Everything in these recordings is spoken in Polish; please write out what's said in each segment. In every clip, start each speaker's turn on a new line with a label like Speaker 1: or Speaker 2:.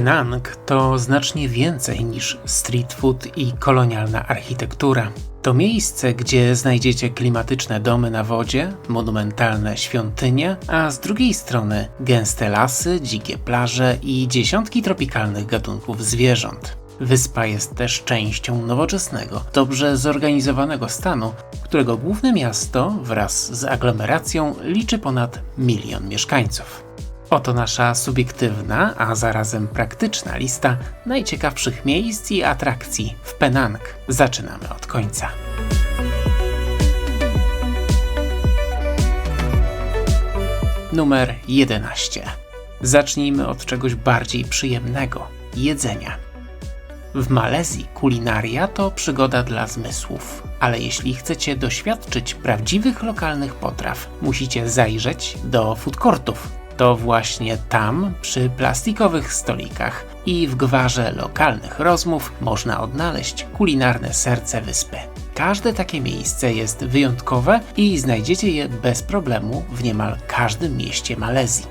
Speaker 1: Penang to znacznie więcej niż street food i kolonialna architektura. To miejsce, gdzie znajdziecie klimatyczne domy na wodzie, monumentalne świątynie, a z drugiej strony gęste lasy, dzikie plaże i dziesiątki tropikalnych gatunków zwierząt. Wyspa jest też częścią nowoczesnego, dobrze zorganizowanego stanu, którego główne miasto wraz z aglomeracją liczy ponad milion mieszkańców. Oto nasza subiektywna, a zarazem praktyczna lista najciekawszych miejsc i atrakcji w Penang. Zaczynamy od końca. Numer 11. Zacznijmy od czegoś bardziej przyjemnego jedzenia. W Malezji kulinaria to przygoda dla zmysłów, ale jeśli chcecie doświadczyć prawdziwych lokalnych potraw, musicie zajrzeć do food courtów, to właśnie tam, przy plastikowych stolikach i w gwarze lokalnych rozmów można odnaleźć kulinarne serce wyspy. Każde takie miejsce jest wyjątkowe i znajdziecie je bez problemu w niemal każdym mieście Malezji.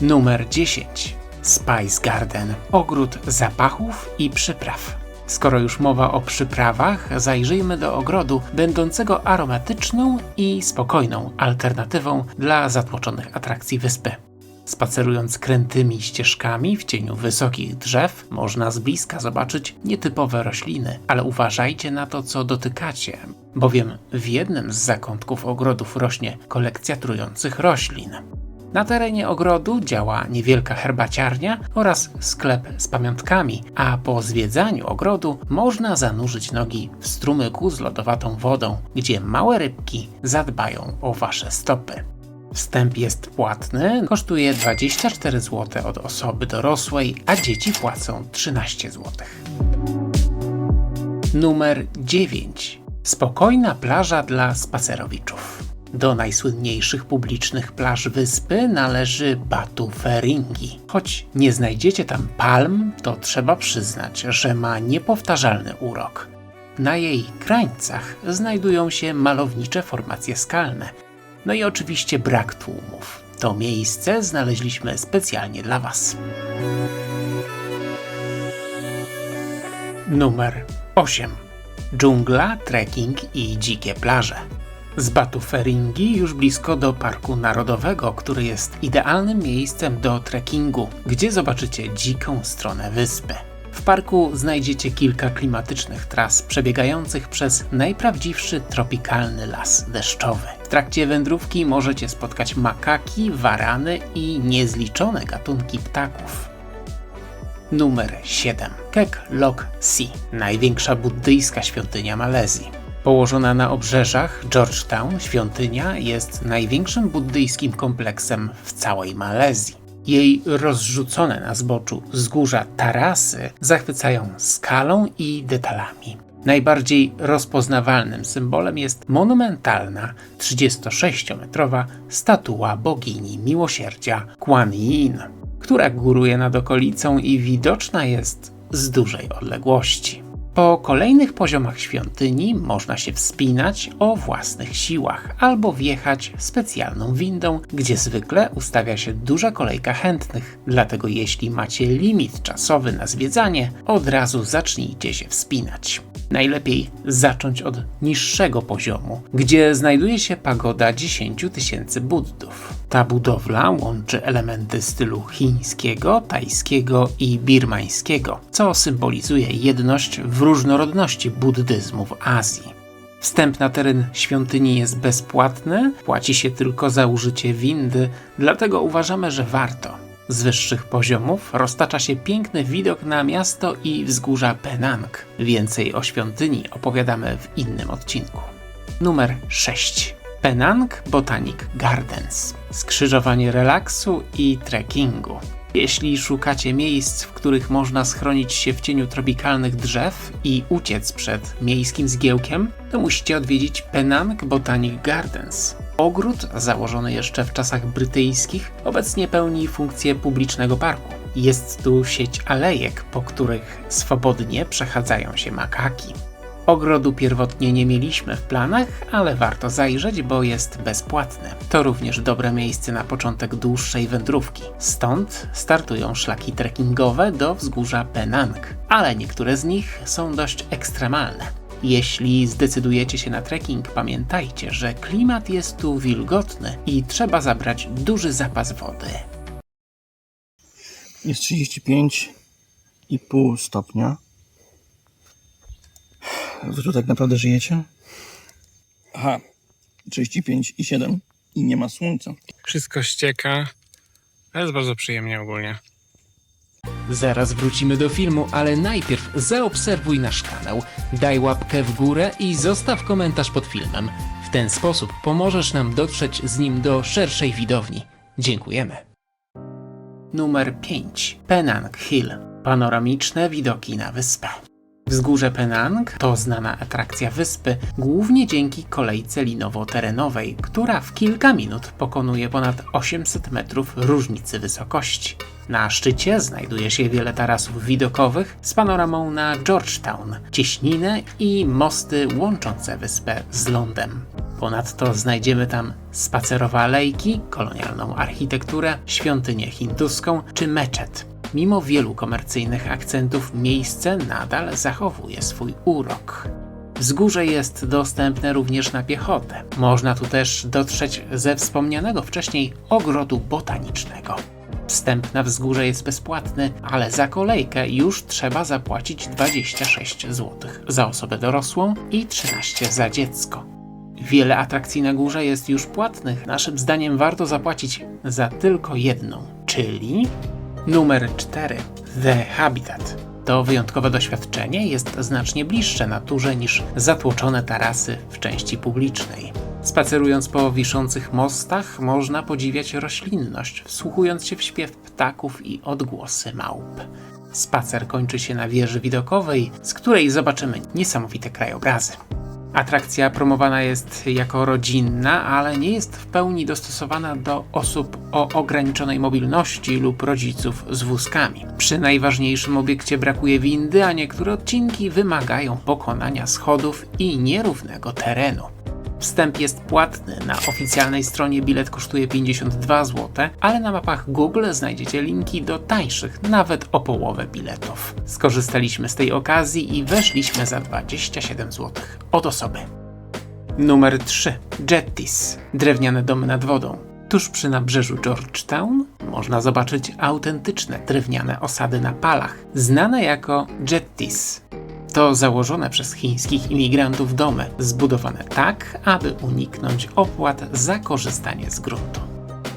Speaker 1: Numer 10. Spice Garden. Ogród zapachów i przypraw. Skoro już mowa o przyprawach, zajrzyjmy do ogrodu, będącego aromatyczną i spokojną alternatywą dla zatłoczonych atrakcji wyspy. Spacerując krętymi ścieżkami w cieniu wysokich drzew, można z bliska zobaczyć nietypowe rośliny, ale uważajcie na to, co dotykacie, bowiem w jednym z zakątków ogrodów rośnie kolekcja trujących roślin. Na terenie ogrodu działa niewielka herbaciarnia oraz sklep z pamiątkami, a po zwiedzaniu ogrodu można zanurzyć nogi w strumyku z lodowatą wodą, gdzie małe rybki zadbają o wasze stopy. Wstęp jest płatny, kosztuje 24 zł od osoby dorosłej, a dzieci płacą 13 zł. Numer 9. Spokojna plaża dla spacerowiczów. Do najsłynniejszych publicznych plaż wyspy należy Batu Feringi. Choć nie znajdziecie tam palm, to trzeba przyznać, że ma niepowtarzalny urok. Na jej krańcach znajdują się malownicze formacje skalne. No i oczywiście brak tłumów. To miejsce znaleźliśmy specjalnie dla Was. Numer 8. Dżungla, trekking i dzikie plaże. Z Batu Feringi już blisko do Parku Narodowego, który jest idealnym miejscem do trekkingu, gdzie zobaczycie dziką stronę wyspy. W parku znajdziecie kilka klimatycznych tras przebiegających przez najprawdziwszy tropikalny las deszczowy. W trakcie wędrówki możecie spotkać makaki, warany i niezliczone gatunki ptaków. Numer 7. Kek Lok Si, największa buddyjska świątynia Malezji. Położona na obrzeżach Georgetown, świątynia jest największym buddyjskim kompleksem w całej Malezji. Jej rozrzucone na zboczu wzgórza tarasy zachwycają skalą i detalami. Najbardziej rozpoznawalnym symbolem jest monumentalna 36-metrowa statua bogini miłosierdzia Kuan Yin, która góruje nad okolicą i widoczna jest z dużej odległości. Po kolejnych poziomach świątyni można się wspinać o własnych siłach albo wjechać specjalną windą, gdzie zwykle ustawia się duża kolejka chętnych. Dlatego jeśli macie limit czasowy na zwiedzanie, od razu zacznijcie się wspinać. Najlepiej zacząć od niższego poziomu, gdzie znajduje się pagoda 10 tysięcy buddów. Ta budowla łączy elementy stylu chińskiego, tajskiego i birmańskiego, co symbolizuje jedność w różnorodności buddyzmu w Azji. Wstęp na teren świątyni jest bezpłatny, płaci się tylko za użycie windy, dlatego uważamy, że warto. Z wyższych poziomów roztacza się piękny widok na miasto i wzgórza Penang. Więcej o świątyni opowiadamy w innym odcinku. Numer 6. Penang Botanic Gardens. Skrzyżowanie relaksu i trekkingu. Jeśli szukacie miejsc, w których można schronić się w cieniu tropikalnych drzew i uciec przed miejskim zgiełkiem, to musicie odwiedzić Penang Botanic Gardens. Ogród, założony jeszcze w czasach brytyjskich, obecnie pełni funkcję publicznego parku. Jest tu sieć alejek, po których swobodnie przechadzają się makaki. Ogrodu pierwotnie nie mieliśmy w planach, ale warto zajrzeć, bo jest bezpłatny. To również dobre miejsce na początek dłuższej wędrówki. Stąd startują szlaki trekkingowe do wzgórza Penang, ale niektóre z nich są dość ekstremalne. Jeśli zdecydujecie się na trekking, pamiętajcie, że klimat jest tu wilgotny i trzeba zabrać duży zapas wody.
Speaker 2: Jest 35,5 stopnia. Wy tu tak naprawdę żyjecie? Aha, 35,7 i nie ma słońca.
Speaker 3: Wszystko ścieka. Ale jest bardzo przyjemnie ogólnie.
Speaker 1: Zaraz wrócimy do filmu, ale najpierw zaobserwuj nasz kanał, daj łapkę w górę i zostaw komentarz pod filmem. W ten sposób pomożesz nam dotrzeć z nim do szerszej widowni. Dziękujemy. Numer 5. Penang Hill. Panoramiczne widoki na wyspę. Wzgórze Penang to znana atrakcja wyspy, głównie dzięki kolejce linowo-terenowej, która w kilka minut pokonuje ponad 800 metrów różnicy wysokości. Na szczycie znajduje się wiele tarasów widokowych z panoramą na Georgetown, cieśninę i mosty łączące wyspę z lądem. Ponadto znajdziemy tam spacerowe alejki, kolonialną architekturę, świątynię hinduską czy meczet. Mimo wielu komercyjnych akcentów, miejsce nadal zachowuje swój urok. Wzgórze jest dostępne również na piechotę. Można tu też dotrzeć ze wspomnianego wcześniej ogrodu botanicznego. Wstęp na wzgórze jest bezpłatny, ale za kolejkę już trzeba zapłacić 26 zł za osobę dorosłą i 13 za dziecko. Wiele atrakcji na górze jest już płatnych. Naszym zdaniem warto zapłacić za tylko jedną, czyli numer 4 The Habitat. To wyjątkowe doświadczenie jest znacznie bliższe naturze niż zatłoczone tarasy w części publicznej. Spacerując po wiszących mostach, można podziwiać roślinność, wsłuchując się w śpiew ptaków i odgłosy małp. Spacer kończy się na wieży widokowej, z której zobaczymy niesamowite krajobrazy. Atrakcja promowana jest jako rodzinna, ale nie jest w pełni dostosowana do osób o ograniczonej mobilności lub rodziców z wózkami. Przy najważniejszym obiekcie brakuje windy, a niektóre odcinki wymagają pokonania schodów i nierównego terenu. Wstęp jest płatny, na oficjalnej stronie bilet kosztuje 52 zł, ale na mapach Google znajdziecie linki do tańszych, nawet o połowę biletów. Skorzystaliśmy z tej okazji i weszliśmy za 27 zł od osoby. Numer 3. Jetties. Drewniane domy nad wodą. Tuż przy nabrzeżu Georgetown można zobaczyć autentyczne drewniane osady na palach, znane jako jetties. To założone przez chińskich imigrantów domy, zbudowane tak, aby uniknąć opłat za korzystanie z gruntu.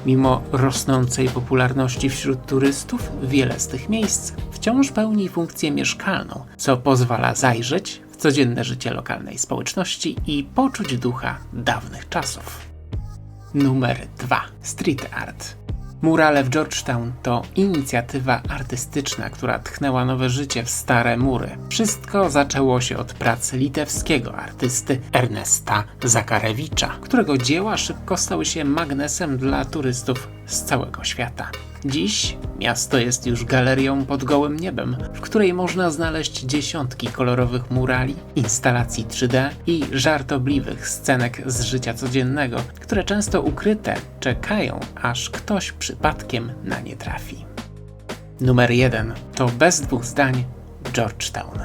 Speaker 1: Mimo rosnącej popularności wśród turystów, wiele z tych miejsc wciąż pełni funkcję mieszkalną, co pozwala zajrzeć w codzienne życie lokalnej społeczności i poczuć ducha dawnych czasów. Numer 2. Street Art. Murale w Georgetown to inicjatywa artystyczna, która tchnęła nowe życie w stare mury. Wszystko zaczęło się od pracy litewskiego artysty Ernesta Zakarewicza, którego dzieła szybko stały się magnesem dla turystów z całego świata. Dziś miasto jest już galerią pod gołym niebem, w której można znaleźć dziesiątki kolorowych murali, instalacji 3D i żartobliwych scenek z życia codziennego, które często ukryte czekają, aż ktoś przypadkiem na nie trafi. Numer 1 to bez dwóch zdań Georgetown.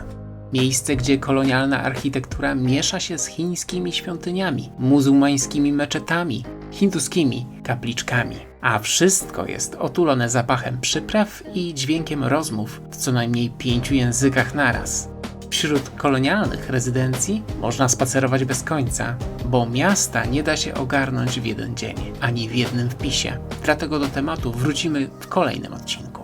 Speaker 1: Miejsce, gdzie kolonialna architektura miesza się z chińskimi świątyniami, muzułmańskimi meczetami, hinduskimi kapliczkami, a wszystko jest otulone zapachem przypraw i dźwiękiem rozmów w co najmniej pięciu językach naraz. Wśród kolonialnych rezydencji można spacerować bez końca, bo miasta nie da się ogarnąć w jeden dzień, ani w jednym wpisie. Dlatego do tematu wrócimy w kolejnym odcinku.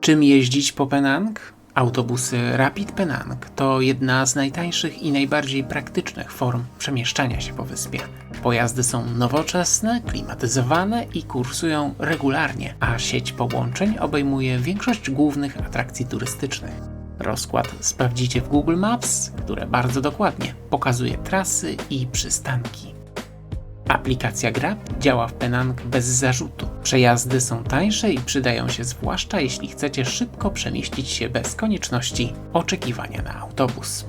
Speaker 1: Czym jeździć po Penang? Autobusy Rapid Penang to jedna z najtańszych i najbardziej praktycznych form przemieszczania się po wyspie. Pojazdy są nowoczesne, klimatyzowane i kursują regularnie, a sieć połączeń obejmuje większość głównych atrakcji turystycznych. Rozkład sprawdzicie w Google Maps, które bardzo dokładnie pokazuje trasy i przystanki. Aplikacja Grab działa w Penang bez zarzutu. Przejazdy są tańsze i przydają się zwłaszcza jeśli chcecie szybko przemieścić się bez konieczności oczekiwania na autobus.